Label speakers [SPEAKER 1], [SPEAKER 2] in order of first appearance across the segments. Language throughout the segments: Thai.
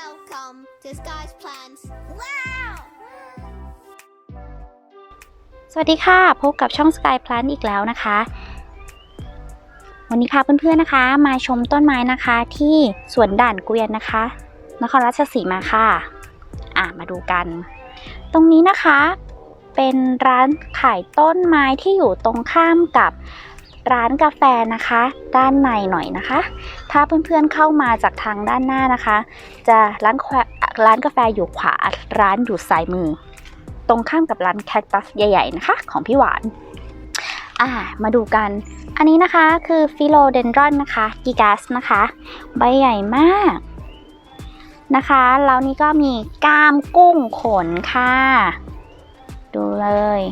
[SPEAKER 1] Welcome to Sky's Plans. Wow!
[SPEAKER 2] สวัสดีค่ะ พบกับช่อง Sky Plant อีกแล้วนะคะ วันนี้ค่ะเพื่อนๆนะคะ มาชมต้นไม้นะคะที่สวนด่านเกวียนนะคะ นครราชสีมาค่ะ อะ มาดูกัน ตรงนี้นะคะเป็นร้านขายต้นไม้ที่อยู่ตรงข้ามกับ ร้านกาแฟนะคะ ด้านในหน่อยนะคะ ถ้าเพื่อนๆเข้ามาจากทางด้านหน้านะคะ จะร้านแร้านกาแฟอยู่ขวาร้านอยู่ซ้ายมือ ตรงข้ามกับร้านแคคตัสใหญ่ ๆ นะคะ ของพี่หวานอ่ามาดูกัน อันนี้นะคะคือฟิโลเดนดรอนนะคะกิกัสนะคะ ใบใหญ่มากนะคะแล้วนี่ก็มีกามกุ้งขนค่ะ ดูเลย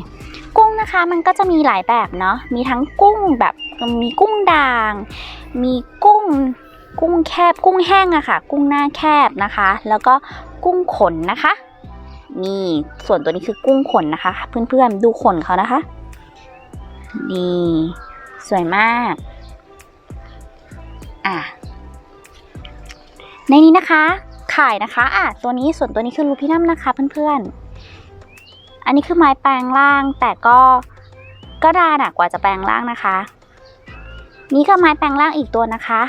[SPEAKER 2] นะคะมันก็จะมีหลายแบบเนาะมีทั้งกุ้งแบบมีกุ้งด่าง มีกุ้งกุ้งแคบกุ้งแห้งอะค่ะ กุ้งหน้าแคบนะคะ แล้วก็กุ้งขนนะคะนี่ส่วนตัวนี้คือกุ้งขนนะคะ เพื่อนๆดูขนเขานะคะนี่สวยมากอะในนี้นะคะ ขายนะคะอะตัวนี้ส่วนตัวนี้คือลูพินัมนะคะเพื่อนๆ อันนี้คือไม้แปลงร่าง แต่ก็ก็ดาหนอะกว่าจะแปลงร่างนะคะ นี่ก็ไม้แปลงร่างอีกตัวนะคะ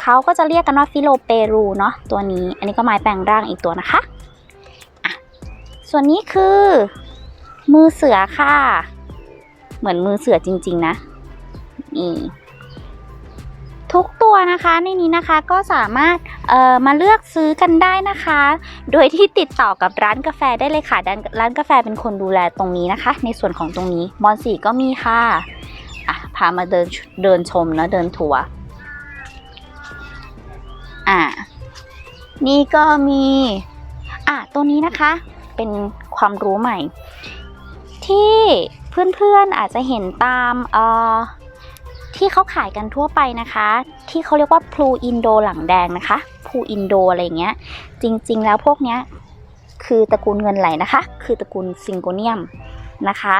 [SPEAKER 2] เขาก็จะเรียกกันว่าฟิโลเปรูเนาะตัวนี้ อันนี้ก็ไม้แปลงร่างอีกตัวนะคะอะส่วนนี้คือ มือเสือค่ะ เหมือนมือเสือจริง ๆ นะนี่ ตัวนะคะ ในนี้นะคะก็สามารถมาเลือกซื้อกันได้นะคะ โดยที่ติดต่อกับร้านกาแฟได้เลยค่ะร้านร้านกาแฟเป็นคนดูแลตรงนี้นะคะ ในส่วนของตรงนี้มอนสีก็มีค่ะะพามาเดินเดินชมนะเดินทัวร์อ่านี่ก็มีอะตัวนี้นะคะ เป็นความรู้ใหม่ ที่เพื่อนๆอาจจะเห็นตามเอ่อ ที่เขาขายกันทั่วไปนะคะ ที่เขาเรียกว่าพลูอินโดหลังแดงนะคะพลูอินโดอะไรอย่างเงี้ย จริง ๆ แล้วพวกเนี้ยคือตระกูลเงินไหลนะคะ คือตระกูลซิงโกเนียมนะคะ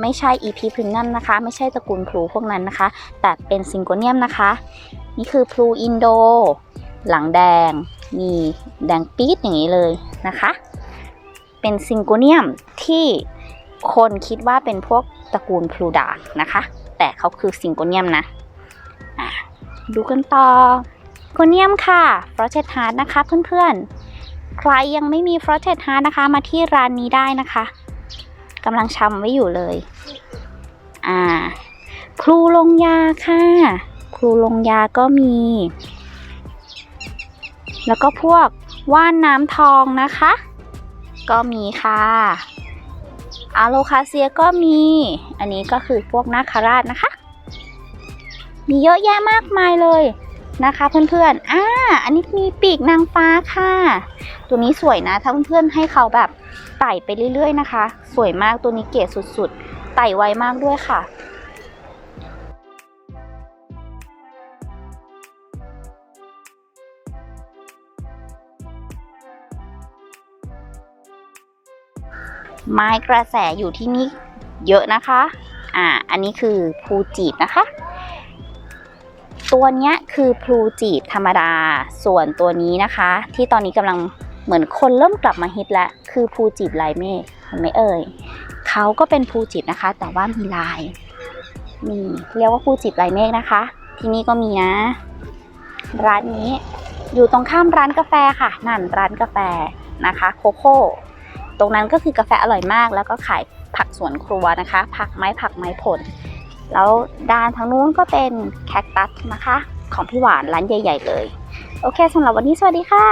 [SPEAKER 2] ไม่ใช่อีพีพรินัมนะคะ ไม่ใช่ตระกูลพลูพวกนั้นนะคะ แต่เป็นซิงโกเนียมนะคะ นี่คือพลูอินโด หลังแดง มีแดงปี๊ดอย่างนี้เลยนะคะ เป็นซิงโกเนียมที่คนคิดว่าเป็นพวกตระกูลพลูด่างนะคะ แต่เขาคือซิงโกเนียมนะดูกันต่อโกเนียมค่ะฟรอเชตฮาร์ดนะคะเพื่อนๆ ใครยังไม่มีฟรอเชตฮาร์ดนะคะ มาที่ร้านนี้ได้นะคะกำลังชำไว้อยู่เลย อ่าพลูลงยาค่ะพลูลงยาก็มี แล้วก็พวกว่านน้ำทองนะคะ ก็มีค่ะ อะโลคาเซียก็มี อันนี้ก็คือพวกนาคาราชนะคะ มีเยอะแยะมากมายเลยนะคะเพื่อนๆ อ่า อันนี้มีปีกนางฟ้าค่ะ ตัวนี้สวยนะ ถ้าเพื่อนๆให้เขาแบบไต่ไปเรื่อยๆนะคะ สวยมากตัวนี้เก๋สุดๆ ไต่ไวมากด้วยค่ะ ไม้กระแสอยู่ที่นี่เยอะนะคะ อ่า อันนี้คือพลูจีบนะคะ ตัวเนี้ยคือพลูจีบธรรมดา ส่วนตัวนี้นะคะ ที่ตอนนี้กำลังเหมือนคนเริ่มกลับมาฮิตแล้ว คือพลูจีบลายเมฆเห็นไหมเอ่ยเขาก็เป็นพลูจีบนะคะ แต่ว่ามีลายมีเรียกว่าพลูจีบลายเมฆนะคะ ที่นี่ก็มีนะ ร้านนี้อยู่ตรงข้ามร้านกาแฟค่ะ นั่นร้านกาแฟนะคะ โคโค่ ตรงนั้นก็คือกาแฟอร่อยมาก แล้วก็ขายผักสวนครัวนะคะ ผักไม้ผักไม้ผล แล้วด้านทางนู้นก็เป็นแคคตัสนะคะ ของพี่หวานร้านใหญ่ ๆ เลย โอเคสำหรับวันนี้สวัสดีค่ะ